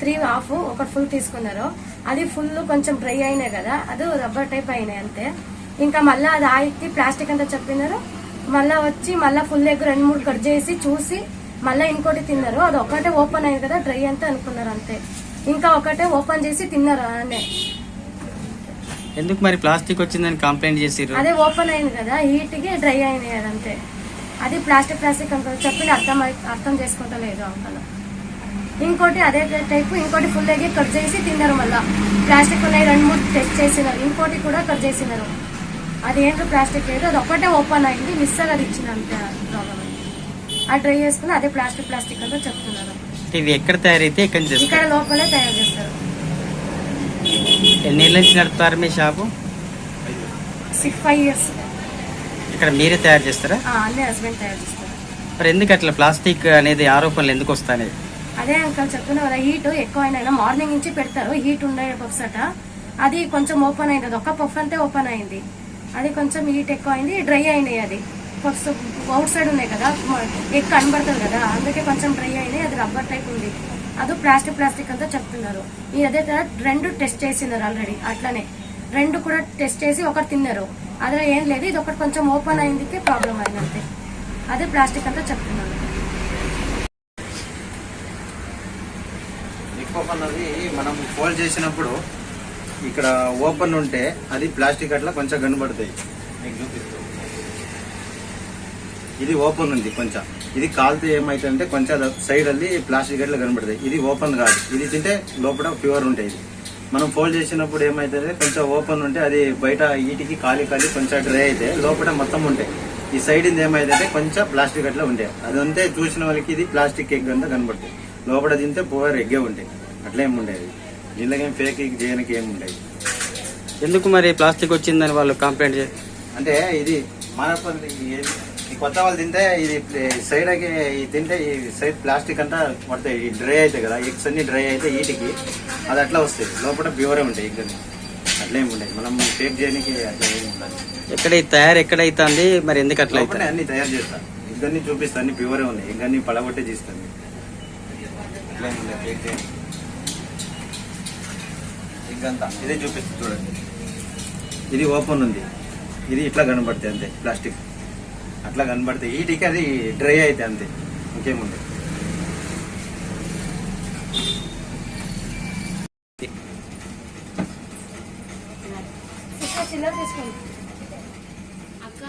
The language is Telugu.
త్రీ హాఫ్ ఒకటి ఫుల్ తీసుకున్నారు. అది ఫుల్ కొంచెం డ్రై అయినాయి కదా అది రబ్బర్ టైప్ అయినాయి అంతే. ఇంకా మళ్ళీ అది ఆయికి ప్లాస్టిక్ అంతా చెప్పినారు. మళ్ళీ వచ్చి మళ్ళీ ఫుల్ ఎగ్ రెండు మూడు కట్ చేసి చూసి మళ్ళీ ఇంకోటి తిన్నారు. అది ఒకటే ఓపెన్ అయింది కదా డ్రై అంతా అనుకున్నారు అంతే. ఇంకా ఒకటే ఓపెన్ చేసి తిన్నారు అనే ఎందుకు మరి ప్లాస్టిక్ వచ్చిందని కంప్లైంట్ చేసిర్రు? అదే ఓపెన్ అయింది కదా హీట్కి డ్రై అయినాయి అదంతే. అది ప్లాస్టిక్ ప్లాస్టిక్ అంకల్ చెప్పి అర్థం అర్థం చేసుకుంటా లేదు అంకల్ ఇంకోటి అదే టైప్ ఇంకోటి ఫుల్ ఎగ్ కట్ చేసి తిన్నారు మళ్ళా. ప్లాస్టిక్ ఉన్నాయి రెండు మూడు టెస్ట్ చేసినారు. ఇంకోటి కూడా కట్ చేసినారు. అది ఏంటో ప్లాస్టిక్ లేదు. అది ఒక్కటే ఓపెన్ అయింది. మిస్ అది ఇచ్చిన అంతే ప్రాబ్లం ఆ డ్రై చేసుకుని అదే ప్లాస్టిక్ ప్లాస్టిక్ అంతా చెప్తున్నారు. ఇది ఎక్కడ తయారైతే ఇక్కడ చేస్తారు లోపలే తయారు చేస్తారు. ఎన్ని నుంచి నడుపుతారు మీ షాపు? సిక్స్ ఫైవ్ ఇయర్స్ ఇక్కడ మీరే తయారు చేస్తారా? అన్నీ హస్బెండ్ తయారు చేస్తారు. మరి ఎందుకు అట్లా ప్లాస్టిక్ అనేది ఆరోపణలు ఎందుకు వస్తాయి? అదే అంకల్ చెప్తున్నా కదా హీట్ ఎక్కువ అయినా మార్నింగ్ నుంచి పెడతారు హీట్ ఉండే పఫ్స్ అట. అది కొంచెం ఓపెన్ అయింది అది పఫ్ అంతే ఓపెన్ అయింది. అది కొంచెం హీట్ ఎక్కువ అయింది డ్రై అయినాయి అది. పఫ్స్ అవుట్ సైడ్ ఉన్నాయి కదా ఎక్కువ కనబడుతుంది కదా అందుకే కొంచెం డ్రై అయినాయి అది రబ్బర్ టైప్ ఉంది. అది ప్లాస్టిక్ ప్లాస్టిక్ అంతా చెప్తున్నారు. ఈ అదే రెండు టెస్ట్ చేసినారు ఆల్రెడీ అట్లనే. రెండు కూడా టెస్ట్ చేసి ఒకటి తిన్నారు. అదే ఏం లేదు ఇది ఒకటి కొంచెం ఓపెన్ అయిందికే ప్రాబ్లం అయిందంతే అదే ప్లాస్టిక్ అంతా చెప్తున్నారు నిప్పప్ అన్నది మనం ఫోల్డ్ చేసినప్పుడు ఇక్కడ ఓపెన్ ఉంటే అది ప్లాస్టిక్ అట్లా కొంచెం కనబడతాయి. మీకు ఇది ఓపెన్ ఉంది కొంచెం. ఇది కాలితే ఏమైతుందంటే కొంచెం సైడ్ అది ప్లాస్టిక్ అట్లా కనబడతాయి. ఇది ఓపెన్ కాదు. ఇది తింటే లోపల ప్యూర్ ఉంటాయి ఇది. మనం ఫోల్డ్ చేసినప్పుడు ఏమైతుంది కొంచెం ఓపెన్ ఉంటే అది బయట ఈటికి కాలి కాలి కొంచెం డ్రై అయితే లోపల మొత్తం ఉంటాయి. ఈ సైడ్ ఇది ఏమైందంటే కొంచెం ప్లాస్టిక్ అట్లా ఉంటాయి. అదంతే చూసిన వాళ్ళకి ఇది ప్లాస్టిక్ కేక్ అంతా కనబడుతుంది లోపల తింటే పువర్ ఎగ్గే ఉంటాయి. అట్లా ఏమి ఉండేది. దీనిలోకేం ఫేక్ చేయడానికి ఏమి ఉండేది. ఎందుకు మరి ప్లాస్టిక్ వచ్చిందని వాళ్ళు కంప్లైంట్ చే అంటే ఇది మన కొత్త వాళ్ళు తింటే ఇది సైడ్ తింటే ఈ సైడ్ ప్లాస్టిక్ అంతా పడతాయి ఈ డ్రై అవుతాయి కదా ఎగ్స్ అన్ని డ్రై అయితే వీటికి. అది అట్లా వస్తాయి. లోపల ప్యూరే ఉంటాయి ఎగ్ అట్లా ఏమి ఉండదు. మనం ఫేక్ చేయడానికి అట్లా ఏమి ఉండదు. ఎక్కడ తయారు ఎక్కడ అవుతుంది మరి ఎందుకు అట్లా అవుతుంది అన్ని తయారు చేస్తాను అన్ని చూపిస్తాను అన్ని ప్యూరే ఉన్నాయి. అన్ని పడగొట్టే తీస్తాను అట్లా ఫేక్ ఇదే చూపిస్తుంది చూడండి. ఇది ఓపెన్ ఉంది. ఇది ఇట్లా కనబడుతుంది అంతే ప్లాస్టిక్. అట్లా కనబడుతుంది వీటికి అది డ్రై అయితే అంతే ఇంకేముంది అక్క